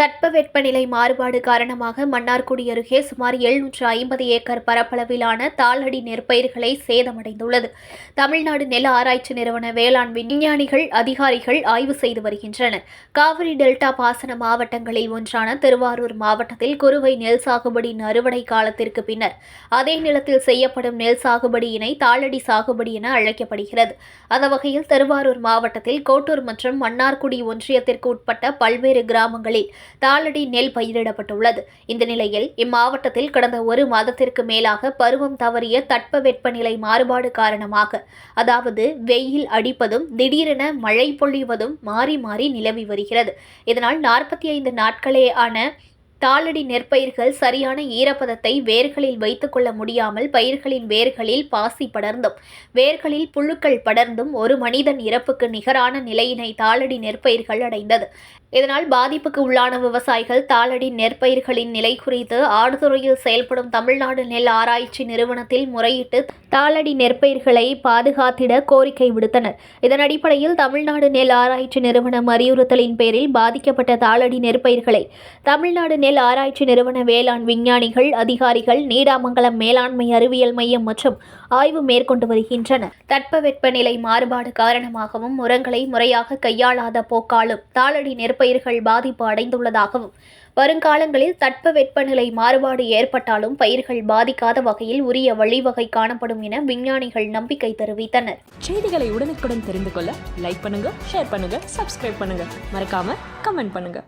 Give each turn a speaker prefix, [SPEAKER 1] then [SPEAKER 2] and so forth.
[SPEAKER 1] தட்பவெப்பநிலை மாறுபாடு காரணமாக மன்னார்குடி அருகே சுமார் எழுநூற்று ஐம்பது ஏக்கர் பரப்பளவிலான தாளடி நெற்பயிர்களை சேதமடைந்துள்ளது. தமிழ்நாடு நெல் ஆராய்ச்சி நிறுவன வேளாண் விஞ்ஞானிகள் அதிகாரிகள் ஆய்வு செய்து வருகின்றனர். காவிரி டெல்டா பாசன மாவட்டங்களில் ஒன்றான திருவாரூர் மாவட்டத்தில் குறுவை நெல் சாகுபடியின் அறுவடை காலத்திற்கு பின்னர் அதே நிலத்தில் செய்யப்படும் நெல் சாகுபடியினை தாளடி சாகுபடி என அழைக்கப்படுகிறது. அந்த வகையில் திருவாரூர் மாவட்டத்தில் கோட்டூர் மற்றும் மன்னார்குடி ஒன்றியத்திற்கு உட்பட்ட பல்வேறு கிராமங்களில் தாளடி நெல் பயிரிடப்பட்டுள்ளது. இந்த நிலையில் இம்மாவட்டத்தில் கடந்த ஒரு மாதத்திற்கு மேலாக பருவம் தவறிய தட்பவெப்பநிலை மாறுபாடு காரணமாக அதாவது வெயில் அடிப்பதும் திடீரென மழை பொழிவதும் மாறி மாறி நிலவி வருகிறது. இதனால் நாற்பத்தி ஐந்து நாட்களே ஆன தாளடி நெற்பயிர்கள் சரியான ஈரப்பதத்தை வேர்களில் வைத்துக்கொள்ள முடியாமல் பயிர்களின் வேர்களில் பாசி படர்ந்தும் வேர்களில் புழுக்கள் படர்ந்தும் ஒரு மனிதன் இறப்புக்கு நிகரான நிலையினை தாளடி நெற்பயிர்கள் அடைந்தது. இதனால் பாதிப்புக்கு உள்ளான விவசாயிகள் தாளடி நெற்பயிர்களின் நிலை குறித்து ஆடுதுறையில் செயல்படும் தமிழ்நாடு நெல் ஆராய்ச்சி நிறுவனத்தில் முறையிட்டு தாளடி நெற்பயிர்களை பாதுகாத்திட கோரிக்கை விடுத்தனர். இதன் அடிப்படையில் தமிழ்நாடு நெல் ஆராய்ச்சி நிறுவனம் அறிவுறுத்தலின் பேரில் பாதிக்கப்பட்ட தாளடி நெற்பயிர்களை தமிழ்நாடு நெல் ஆராய்ச்சி நிறுவன வேளாண் விஞ்ஞானிகள் அதிகாரிகள் நீடாமங்கலம் மேலாண்மை அறிவியல் மையம் மற்றும் ஆய்வு மேற்கொண்டு வருகின்றனர். தட்பவெப்பநிலை மாறுபாடு காரணமாகவும் உரங்களை முறையாக கையாளாத போக்காலும் தாளடி நெற்பயிர்கள் பாதிப்பு அடைந்துள்ளதாகவும் வருங்காலங்களில் தட்பவெப்பநிலை மாறுபாடு ஏற்பட்டாலும் பயிர்கள் பாதிக்காத வகையில் உரிய வழிவகை காணப்படும் என விஞ்ஞானிகள் நம்பிக்கை தெரிவித்தனர்.
[SPEAKER 2] செய்திகளை உடனுக்குடன் தெரிந்து கொள்ள லைக் பண்ணுங்க ஷேர் பண்ணுங்க சப்ஸ்கிரைப் பண்ணுங்க. மறக்காம கமெண்ட் பண்ணுங்க.